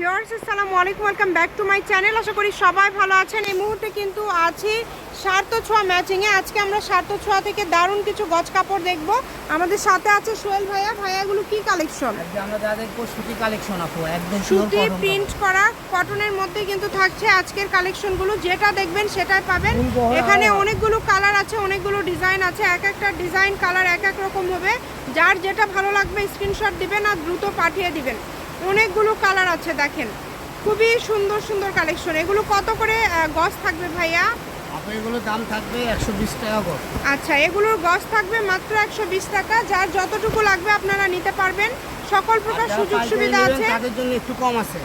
Viewers আসসালামু আলাইকুম welcome back to my channel আশা করি সবাই ভালো আছেন। এই মুহূর্তে কিন্তু আছি সার্থ ছোঁয়া ম্যাচিংয়ে আজকে আমরা সার্থ ছোঁয়া থেকে দারুণ কিছু গজ কাপড় দেখব। আমাদের সাথে আছে সোহেল ভাইয়া। ভাইয়াগুলো কি কালেকশন আমরা যা দেখব সুতি কালেকশন আপু একদম সুতি প্রিন্ট করা কটনের মধ্যে কিন্তু থাকছে আজকের কালেকশনগুলো যেটা দেখবেন সেটাই পাবেন। এখানে অনেকগুলো কালার আছে অনেকগুলো ডিজাইন আছে। এক একটা ডিজাইন কালার এক এক রকম হবে। যার যেটা ভালো লাগবে স্ক্রিনশট দিবেন আর দ্রুত পাঠিয়ে দিবেন। অনেকগুলো কালার আছে দেখেন। খুবই সুন্দর সুন্দর কালেকশন এগুলো কত করে গজ থাকবে ভাইয়া? দাম থাকবে একশো বিশ টাকা করে আচ্ছা এগুলোর গজ থাকবে মাত্র একশো বিশ টাকা। যার যতটুকু লাগবে আপনারা নিতে পারবেন। সকল প্রকার সুযোগ সুবিধা আছে। তাদের জন্য একটু কম আছে।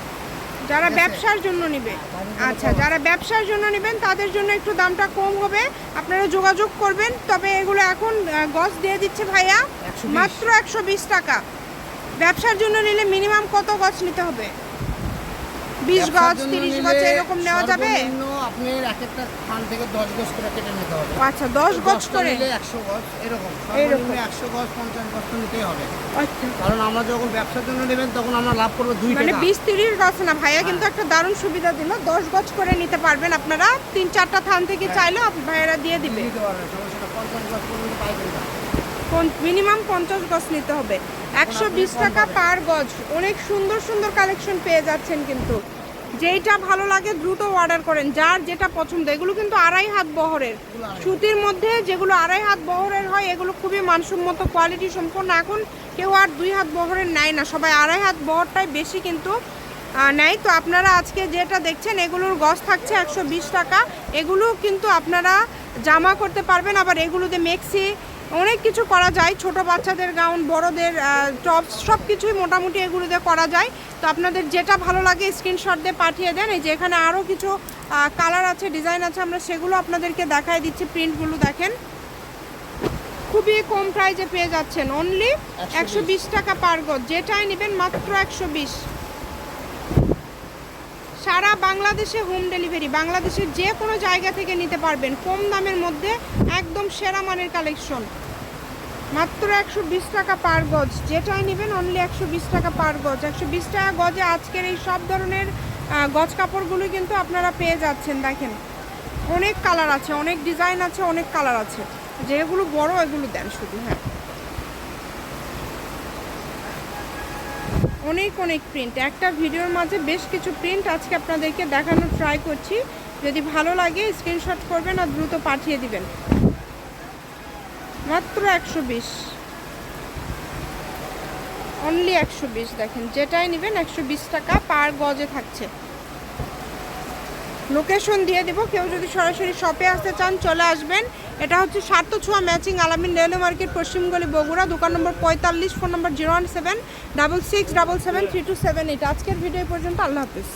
যারা ব্যবসার জন্য নিবে। জন্য আচ্ছা যারা ব্যবসার জন্য নেবেন তাদের জন্য একটু দামটা কম হবে। আপনারা যোগাযোগ করবেন। তবে এগুলো এখন গজ দিয়ে দিচ্ছে ভাইয়া। মাত্র একশো বিশ টাকা। ব্যবসার জন্য নিলে মিনিমাম কত গজ নিতে হবে? বিশ গজ তিরিশ গজ এরকম নেওয়া যাবে? সর্বনিম্ন আপনি এক একটা খান থেকে দশ গজ করে কেটে নিতে হবে। আচ্ছা দশ গজ করে? একশো গজ এরকম। এরকম। একশো গজ পঞ্চাশ গজ তো নিতেই হবে। আচ্ছা। কারণ আমরা যখন ব্যবসার জন্য নেবেন তখন আমরা লাভ করব দুই মানে বিশ তিরিশ গজ না ভাইয়া কিন্তু একটা দারুণ সুবিধা দিল। দশ গজ করে নিতে পারবেন আপনারা। তিন চারটা থান থেকে হ্যাঁ। চাইলেও ভাইয়ারা দিয়ে দিবে। পারবেন পঞ্চাশ গজ পর্যন্ত মিনিমাম পঞ্চাশ গজ নিতে হবে। একশো বিশ টাকা পার গজ। অনেক সুন্দর সুন্দর কালেকশন পেয়ে যাচ্ছেন কিন্তু। যেইটা ভালো লাগে দ্রুত অর্ডার করেন। যার যেটা পছন্দ, এগুলো কিন্তু আড়াই হাত বহরের। সুতির মধ্যে যেগুলো আড়াই হাত বহরের হয়, এগুলো খুবই মানসম্মত কোয়ালিটি সম্পন্ন। এখন কেউ আর দুই হাত বহরের নেয় না। সবাই আড়াই হাত বহরটাই বেশি কিন্তু নেয়। তো আপনারা আজকে যেটা দেখছেন, এগুলোর গজ থাকছে একশো বিশ টাকা। এগুলো কিন্তু আপনারা জামা করতে পারবেন। আবার এগুলোতে মেক্সি অনেক কিছু করা যায় ছোট বাচ্চাদের গাউন বড়দের টপস সব কিছুই মোটামুটি এগুলো দিয়ে করা যায়। তো আপনাদের যেটা ভালো লাগে স্ক্রিনশট দিয়ে পাঠিয়ে দেন। এই যে এখানে আরও কিছু কালার আছে ডিজাইন আছে আমরা সেগুলো আপনাদেরকে দেখাই দিচ্ছি প্রিন্টগুলো দেখেন। খুবই কম প্রাইজে পেয়ে যাচ্ছেন অনলি একশো বিশ। টাকা পার গজ যেটাই নেবেন মাত্র একশো বিশ। সারা বাংলাদেশে হোম ডেলিভারি বাংলাদেশের যে কোনো জায়গা থেকে নিতে পারবেন কম দামের মধ্যে একদম সেরা মানের কালেকশন মাত্র একশো বিশ টাকা পার গজ। যেটাই নেবেন অনলি একশো বিশ টাকা পার গজ। একশো বিশ টাকা গজে আজকের এই সব ধরনের গজ কাপড়গুলো কিন্তু আপনারা পেয়ে যাচ্ছেন, দেখেন। অনেক কালার আছে, অনেক ডিজাইন আছে, অনেক কালার আছে। যেগুলো বড়, এগুলো দেন শুধু হ্যাঁ। অনেক অনেক প্রিন্ট একটা ভিডিওর মাঝে বেশ কিছু প্রিন্ট আজকে আপনাদেরকে দেখানোর ট্রাই করছি। যদি ভালো লাগে স্ক্রিনশট করবেন আর দ্রুত পাঠিয়ে দিবেন। মাত্র একশো বিশ। অনলি একশো বিশ দেখেন, যেটাই নেবেন একশো বিশ টাকা পার গজে থাকছে। লোকেশন দিয়ে দেবো, কেউ যদি সরাসরি শপে আসতে চান, চলে আসবেন। এটা হচ্ছে সার্থ ছোঁয়া ম্যাচিং আলামিন রেলওয়ে মার্কেট পশ্চিমগলি বগুড়া, দোকান নম্বর পঁয়তাল্লিশ, phone number zero one seven, double six, double seven, three two seven eight. আজকের ভিডিও পর্যন্ত, আল্লাহ হাফিজ।